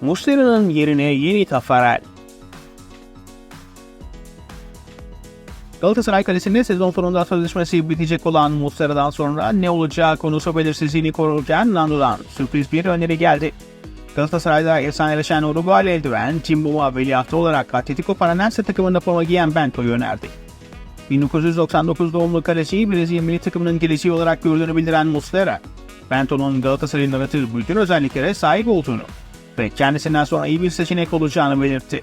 Muslera'nın yerine yeni Tafarel. Galatasaray Kalesi'nde sezon sonunda sözleşmesi bitecek olan Muslera'dan sonra ne olacağı konusu belirsizliğini korurken Nando'dan sürpriz bir öneri geldi. Galatasaray'da efsaneleşen Uruguaylı eldiven, Cimbom'a veliahtı olarak Atletico Paranaense takımında forma giyen Bento'yu önerdi. 1999 doğumlu kaleciyi Brezilya milli takımının geleceği olarak gördüğünü bildiren Muslera, Bento'nun Galatasaray'ın arattığı bütün özelliklere sahip olduğunu ve kendisinden sonra iyi bir seçenek olacağını belirtti.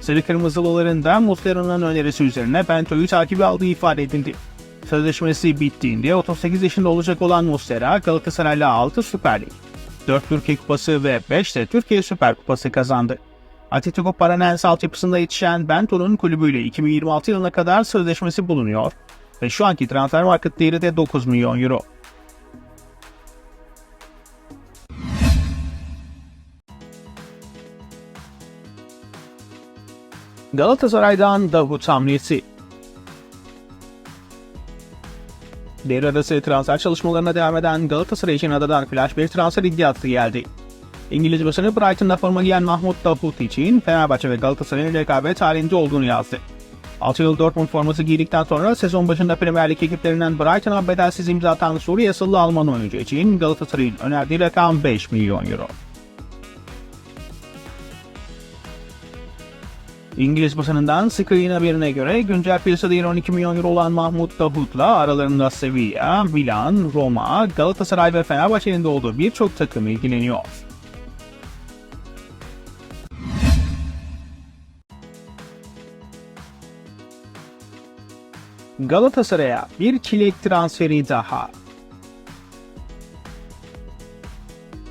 Sarı Kırmızılıların da Muslera'nın önerisi üzerine Bento'yu takibi aldığı ifade edildi. Sözleşmesi bittiğinde 38 yaşında olacak olan Muslera Galatasaray'la 6 Süper Lig, 4 Türkiye Kupası ve 5 de Türkiye Süper Kupası kazandı. Atletico Paranaense altyapısında yetişen Bento'nun kulübüyle 2026 yılına kadar sözleşmesi bulunuyor ve şu anki transfer market değeri de 9 milyon euro. Galatasaray'dan Davut hamlesi. Devre arası transfer çalışmalarına devam eden Galatasaray için adadan flash bir transfer iddiası geldi. İngiliz basını Brighton'da forma giyen Mahmut Davut için Fenerbahçe ve Galatasaray'ın rekabet halinde olduğunu yazdı. 6 yıl Dortmund forması giydikten sonra sezon başında Premier Lig ekiplerinden Brighton'a bedelsiz imza atan Suriye asıllı Alman oyuncu için Galatasaray'ın önerdiği rakam 5 milyon euro. İngiliz basınından Sky'ın haberine göre güncel piyasa değeri 12 milyon euro olan Mahmut Davut'la aralarında Sevilla, Milan, Roma, Galatasaray ve Fenerbahçe'nin de olduğu birçok takım ilgileniyor. Galatasaray'a bir çilek transferi daha.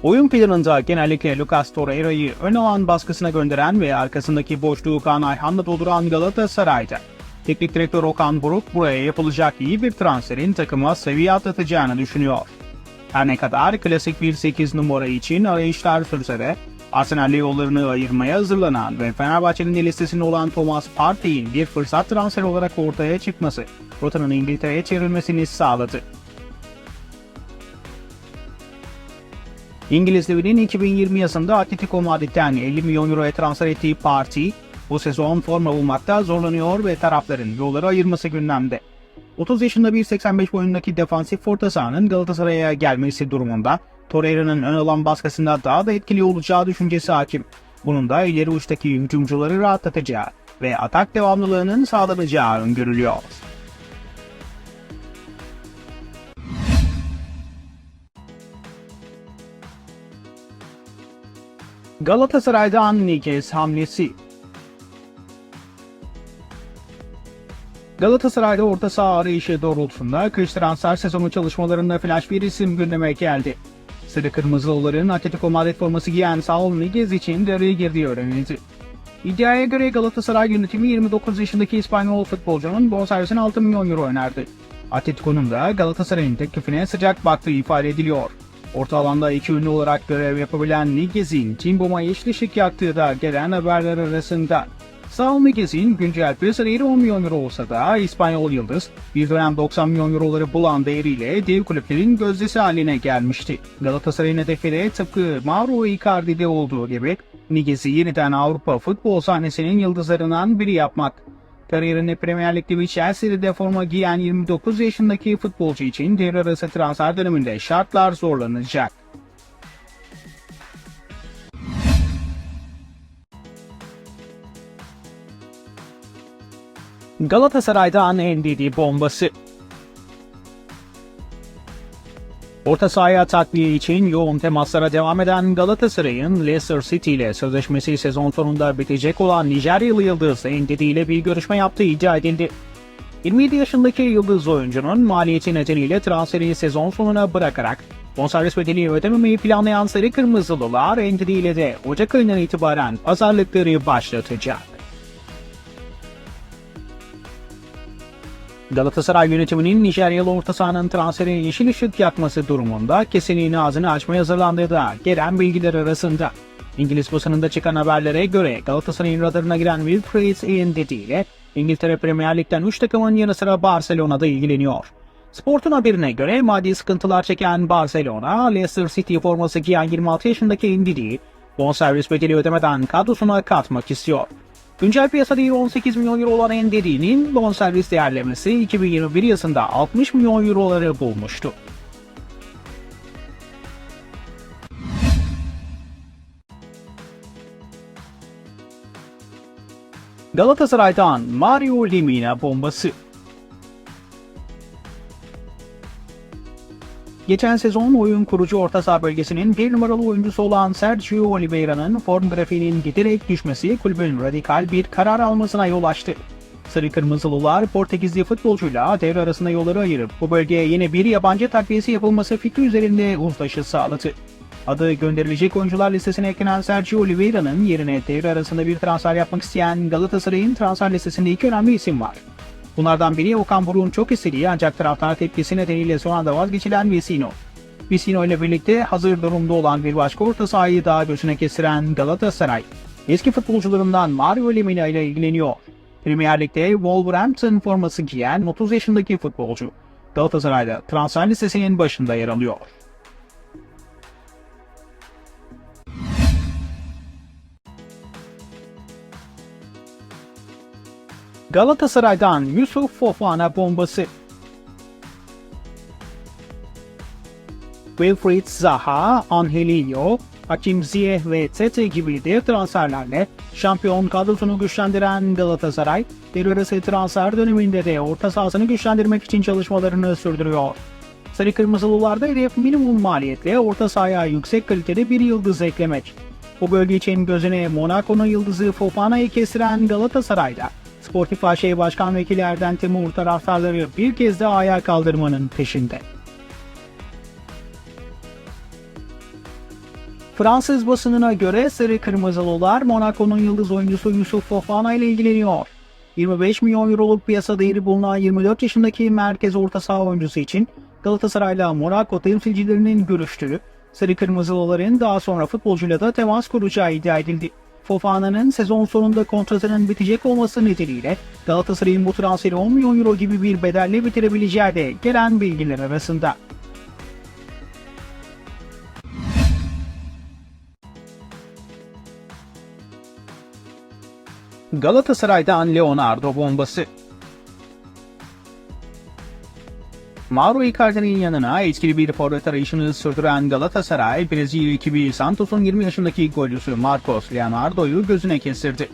Oyun planında genellikle Lucas Torreira'yı ön alan baskısına gönderen ve arkasındaki boşluğu Kaan Ayhan'la dolduran Galatasaray'da. Teknik direktör Okan Buruk buraya yapılacak iyi bir transferin takıma seviye atlatacağını düşünüyor. Her ne kadar klasik bir 8 numara için arayışlar sürse de Arsenal'le yollarını ayırmaya hazırlanan ve Fenerbahçe'nin de listesinde olan Thomas Partey'in bir fırsat transferi olarak ortaya çıkması, rotanın İngiltere'ye çevrilmesini sağladı. İngiliz devinin 2020 yazında Atletico Madrid'den 50 milyon euroya transfer ettiği Parti, bu sezon forma bulmakta zorlanıyor ve tarafların yolları ayırması gündemde. 30 yaşında 1.85 boyundaki defansif orta sahanın Galatasaray'a gelmesi durumunda Torreira'nın ön alan baskısında daha da etkili olacağı düşüncesi hakim. Bunun da ileri uçtaki hücumcuları rahatlatacağı ve atak devamlılığının sağlanacağı öngörülüyor. Galatasaray'dan Niguez hamlesi Galatasaray'da orta saha arayışı doğrultusunda kış transfer sezonu çalışmalarında flash bir isim gündeme geldi. Sarı Kırmızılıların Atletico Madrid forması giyen Saul Niguez için devreye girdiği öğrenildi. İddiaya göre Galatasaray yönetimi 29 yaşındaki İspanyol futbolcunun bonservisine 6 milyon euro önerdi. Atletico'nun da Galatasaray'ın teklifine sıcak baktığı ifade ediliyor. Orta alanda iki ünlü olarak görev yapabilen Niguez'in Timbom'a yeşil ışık yaktığı da gelen haberler arasında. Saul Niguez'in güncel piyasa değeri 10 milyon euro olsa da İspanyol Yıldız bir dönem 90 milyon euroları bulan değeriyle dev kulüplerin gözdesi haline gelmişti. Galatasaray'ın hedefi de tıpkı Mauro Icardi'de olduğu gibi Niguez'i yeniden Avrupa futbol sahnesinin yıldızlarından biri yapmak. Kariyerini Premier Lig'de ve Chelsea'de forma giyen 29 yaşındaki futbolcu için devre arası transfer döneminde şartlar zorlanacak. Galatasaray'dan NDD bombası. Orta sahaya takviye için yoğun temaslara devam eden Galatasaray'ın Leicester City ile sözleşmesi sezon sonunda bitecek olan Nijeryalı Yıldız Ndidi ile bir görüşme yaptığı iddia edildi. 27 yaşındaki Yıldız oyuncunun maliyeti nedeniyle transferi sezon sonuna bırakarak bonservis bedeli ödememeyi planlayan Sarı Kırmızılılar Ndidi ile de Ocak ayından itibaren pazarlıkları başlatacak. Galatasaray yönetiminin Nijeryalı orta sahanın transferine yeşil ışık yakması durumunda kesinliğini ağzını açmaya hazırlandığı da gelen bilgiler arasında. İngiliz basınında çıkan haberlere göre Galatasaray'ın radarına giren Wilfried Ndidi ile İngiltere Premier Lig'den 3 takımın yanı sıra Barcelona'da ilgileniyor. Sport'un haberine göre maddi sıkıntılar çeken Barcelona, Leicester City forması giyen 26 yaşındaki Ndidi'yi Bonservis bedeli ödemeden kadrosuna katmak istiyor. Güncel piyasa değeri 18 milyon euro olan Enderi'nin bonservis değerlemesi 2021 yazında 60 milyon euroları bulmuştu. Galatasaray'dan Mario Lemina bombası. Geçen sezon oyun kurucu orta saha bölgesinin bir numaralı oyuncusu olan Sergio Oliveira'nın form grafiğinin giderek düşmesi kulübün radikal bir karar almasına yol açtı. Sarı Kırmızılılar Portekizli futbolcuyla devre arasında yolları ayırıp bu bölgeye yeni bir yabancı takviyesi yapılması fikri üzerinde uzlaşı sağladı. Adı gönderilecek oyuncular listesine eklenen Sergio Oliveira'nın yerine devre arasında bir transfer yapmak isteyen Galatasaray'ın transfer listesinde iki önemli isim var. Bunlardan biri Okan Buruk'un çok istediği ancak taraftar tepkisi nedeniyle son anda vazgeçilen Vecino. Vecino ile birlikte hazır durumda olan bir başka orta sahayı daha gözüne kestiren Galatasaray, eski futbolcularından Mario Lemina ile ilgileniyor. Premier Lig'de Wolverhampton forması giyen 30 yaşındaki futbolcu, Galatasaray'da transfer listesinin başında yer alıyor. Galatasaray'dan Yusuf Fofana bombası. Wilfried Zaha, Angelino, Hakim Ziyech ve Tete gibi dev transferlerle şampiyon kadrosunu güçlendiren Galatasaray, devre arası transfer döneminde de orta sahasını güçlendirmek için çalışmalarını sürdürüyor. Sarı Kırmızılılarda hedef minimum maliyetle orta sahaya yüksek kalitede bir yıldız eklemek. Bu bölge için gözüne Monaco'nun yıldızı Fofana'yı kestiren Galatasaray'da Sportif AŞ Başkan Vekili Erden Timur taraftarları bir kez daha ayağa kaldırmanın peşinde. Fransız basınına göre Sarı Kırmızılılar Monaco'nun yıldız oyuncusu Yusuf Fofana ile ilgileniyor. 25 milyon euroluk piyasa değeri bulunan 24 yaşındaki merkez orta saha oyuncusu için Galatasaray'la Monaco temsilcilerinin görüştüğü, Sarı Kırmızılıların daha sonra futbolcuyla da temas kuracağı iddia edildi. Fofana'nın sezon sonunda kontratının bitecek olması nedeniyle Galatasaray'ın bu transferi 10 milyon euro gibi bir bedelle bitirebileceği de gelen bilgiler arasında. Galatasaray'dan Leonardo bombası. Mauro Icardi'nin yanına etkili bir forvet arayışını sürdüren Galatasaray, Brezilya ekibi Santos'un 20 yaşındaki golcüsü Marcos Leonardo'yu gözüne kestirdi.